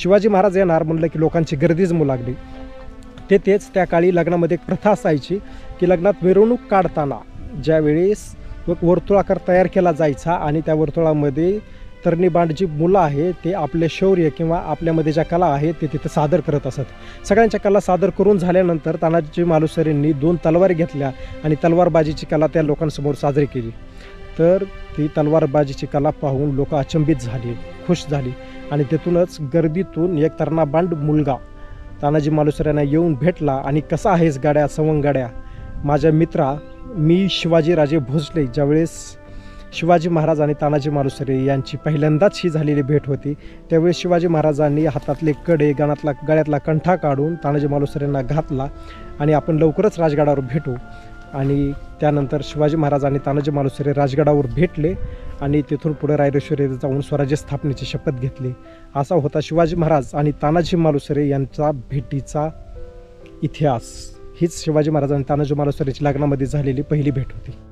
शिवाजी महाराज येणार म्हणलं की लोकांची गर्दीच मुलागली ते तेच त्या काळी लग्नामध्ये एक प्रथा असायची की लग्नात मिरवणूक काढताना ज्यावेळेस वर्तुळाकार तयार केला जायचा आणि त्या वर्तुळामध्ये तरणी बांड जी मुलं आहे ते आपले शौर्य किंवा आपल्यामध्ये ज्या कला आहेत ते तिथे सादर करत असत. सगळ्यांच्या कला सादर करून झाल्यानंतर तानाजी मालुसरेंनी दोन तलवारी घेतल्या आणि तलवारबाजीची कला त्या लोकांसमोर साजरी केली. तर ती तलवारबाजीची कला पाहून लोक अचंबित झाली. खुश झाली आणि तिथूनच गर्दीतून एक तरणा बांड मुलगा तानाजी मालुसऱ्यांना येऊन भेटला. आणि कसा आहेस गाड्या सवंग गाड्या? माझ्या मित्रा मी शिवाजीराजे भोसले. ज्यावेळेस शिवाजी महाराज आणि तानाजी मालुसरे यांची पहिल्यांदाच ही झालेली भेट होती त्यावेळेस शिवाजी महाराजांनी हातातले कडे गणातला गळ्यातला कंठा काढून तानाजी मालुसरेंना घातला आणि आपण लवकरच राजगडावर भेटू. आणि त्यानंतर शिवाजी महाराज आणि तानाजी मालुसरे राजगडावर भेटले. आणि तिथून पुढे रायरेश्वरी जाऊन स्वराज्य स्थापनेची शपथ घेतली. असा होता शिवाजी महाराज आणि तानाजी मालुसरे यांचा भेटीचा इतिहास. हीच शिवाजी महाराज आणि तानाजी मालुसरेची लग्नामध्ये झालेली पहिली भेट होती.